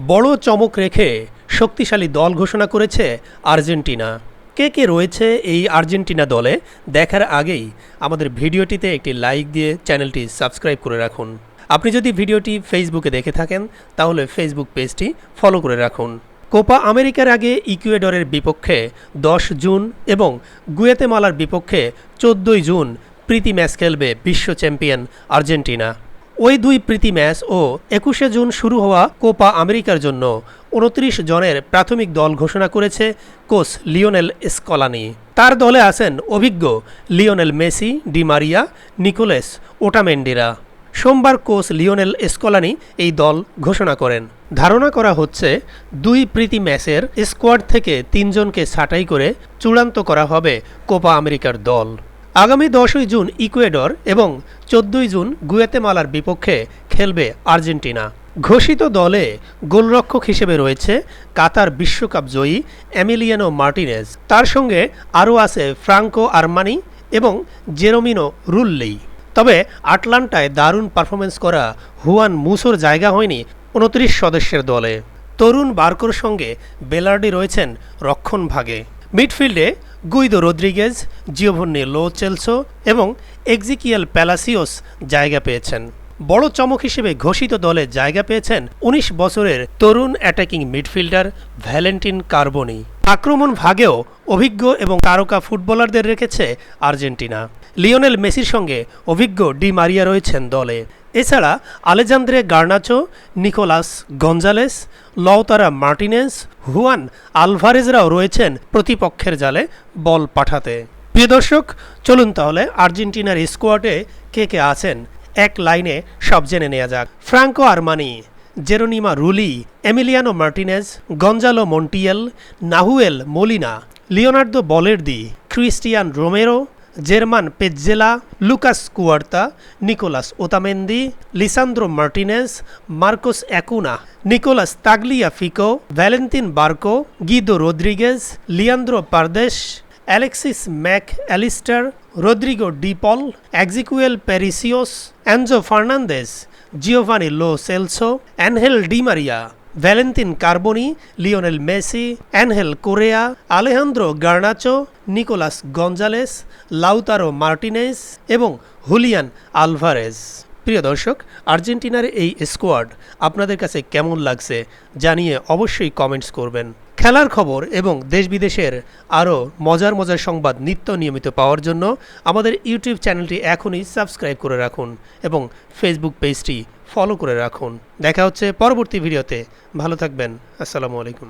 বড় চমক রেখে শক্তিশালী দল ঘোষণা করেছে আর্জেন্টিনা। কে কে রয়েছে এই আর্জেন্টিনা দলে? দেখার আগেই আমাদের ভিডিওটিতে একটি লাইক দিয়ে চ্যানেলটি সাবস্ক্রাইব করে রাখুন। আপনি যদি ভিডিওটি ফেসবুকে দেখে থাকেন, তাহলে ফেসবুক পেজটি ফলো করে রাখুন। কোপা আমেরিকার আগে ইকুয়েডরের বিপক্ষে দশ জুন এবং গুয়েতেমালার বিপক্ষে চোদ্দোই জুন প্রীতি ম্যাচ খেলবে বিশ্ব চ্যাম্পিয়ন আর্জেন্টিনা। ওই দুই প্রীতি ম্যাচ ও একুশে জুন শুরু হওয়া কোপা আমেরিকার জন্য উনত্রিশ জনের প্রাথমিক দল ঘোষণা করেছে কোচ লিওনেল স্কলানি। তার দলে আছেন অভিজ্ঞ Lionel Messi Di Maria Nicolas ওটামেন্ডিরা। সোমবার কোচ লিওনেল স্কলানি এই দল ঘোষণা করেন। ধারণা করা হচ্ছে, দুই প্রীতি ম্যাচের স্কোয়াড থেকে তিনজনকে ছাঁটাই করে চূড়ান্ত করা হবে কোপা আমেরিকার দল। আগামী দশই জুন ইকুয়েডর এবং চোদ্দই জুন গুয়েতেমালার বিপক্ষে খেলবে আর্জেন্টিনা। ঘোষিত দলে গোলরক্ষক হিসেবে রয়েছে কাতার বিশ্বকাপ জয়ী এমিলিয়ানো মার্টিনেজ। তার সঙ্গে আরও আছে ফ্রাঙ্কো আরমানি এবং জেরোমিনো রুল্লি। তবে আটলান্টায় দারুণ পারফরমেন্স করা হুয়ান মুসোর জায়গা হয়নি উনত্রিশ সদস্যের দলে। তরুণ বার্কোর সঙ্গে বেলার্ডি রয়েছেন রক্ষণভাগে। মিডফিল্ডে Guido Rodriguez Giovani Lo Celso এবং এক্সিকিয়াল প্যালাসিওস জায়গা পেয়েছেন। বড় চমক হিসেবে ঘোষিত দলে জায়গা পেয়েছেন ১৯ বছরের তরুণ অ্যাটাকিং মিডফিল্ডার ভ্যালেন্টিন কার্বনি। আক্রমণ ভাগেও অভিজ্ঞ এবং তারকা ফুটবলারদের রেখেছে আর্জেন্টিনা। লিওনেল মেসির সঙ্গে অভিজ্ঞ ডি মারিয়া রয়েছেন দলে। এছাড়া Alejandro Garnacho, Nicolas Gonzalez Lautaro Martinez, Juan আলভারেজরাও রয়েছেন প্রতিপক্ষের জালে বল পাঠাতে। প্রিয় দর্শক, চলুন তাহলে আর্জেন্টিনার স্কোয়াডে কে কে আছেন? এক লাইনে সব জেনে নেওয়া যাক। Franco Armani, Geronimo Rulli, Emiliano Martinez Gonzalo Montiel, Nahuel Molina, Leonardo Balerdi, Cristian Romero German Pezzella Lucas Quarta Nicolas Otamendi Lisandro Martinez Marcos Acuna Nicolas Tagliafico Valentin Barco Guido Rodriguez Leandro Paredes Alexis Mac Allister Rodrigo De Paul Exequiel Palacios Enzo Fernandez Giovani Lo Celso Angel Di Maria Valentin Carboni Lionel Messi Angel Correa Alejandro Garnacho Nicolas Gonzalez, Lautaro Martinez এবং Julian Alvarez. প্রিয় দর্শক, আর্জেন্টিনার এই squad আপনাদের কাছে কেমন লাগছে জানিয়ে অবশ্যই কমেন্টস করবেন। খেলার খবর এবং দেশ বিদেশের আরও মজার মজার সংবাদ নিত্য নিয়মিত পাওয়ার জন্য আমাদের ইউটিউব চ্যানেলটি এখনই সাবস্ক্রাইব করে রাখুন এবং ফেসবুক পেজটি ফলো করে রাখুন। দেখা হচ্ছে পরবর্তী ভিডিওতে। ভালো থাকবেন। আসসালামু আলাইকুম।